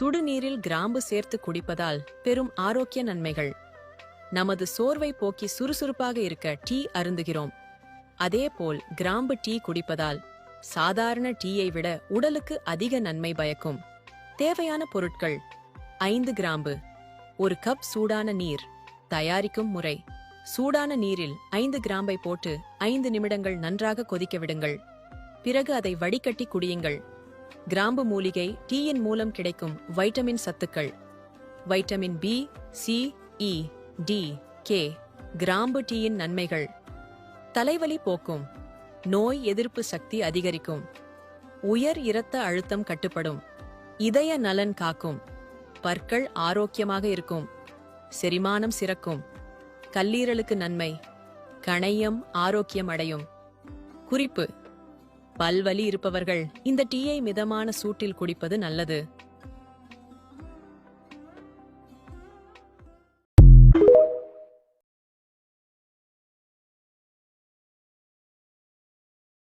சுடுநீரில் கிராம்பு சேர்த்து குடிப்பதால் பெரும் ஆரோக்கிய நன்மைகள். நமது சோர்வை போக்கி சுறுசுறுப்பாக இருக்க டீ அருந்துகிறோம். அதேபோல் கிராம்பு டீ குடிப்பதால் சாதாரண டீயை விட உடலுக்கு அதிக நன்மை பயக்கும். தேவையான பொருட்கள் ஐந்து கிராம்பு ஒரு கப் சூடான நீர் தயாரிக்கும் முறை. சூடான நீரில் ஐந்து கிராம்பை போட்டு ஐந்து நிமிடங்கள் நன்றாக கொதிக்க விடுங்கள். பிறகு அதை வடிகட்டி குடியுங்கள். கிராம்பு மூலிகை டீயின் மூலம் கிடைக்கும் வைட்டமின் சத்துக்கள். Vitamin B C E D K கிராம்பு டீயின் நன்மைகள். தலைவலி போக்கும். நோய் எதிர்ப்பு சக்தி அதிகரிக்கும். உயர் இரத்த அழுத்தம் கட்டுப்படும். இதய நலன் காக்கும். பற்கள் ஆரோக்கியமாக இருக்கும். செரிமானம் சிறக்கும். கல்லீரலுக்கு நன்மை. கணையம் ஆரோக்கியம் அடையும். குறிப்பு பல்வலி இருப்பவர்கள். இந்த டீயை மிதமான சூட்டில் குடிப்பது நல்லது.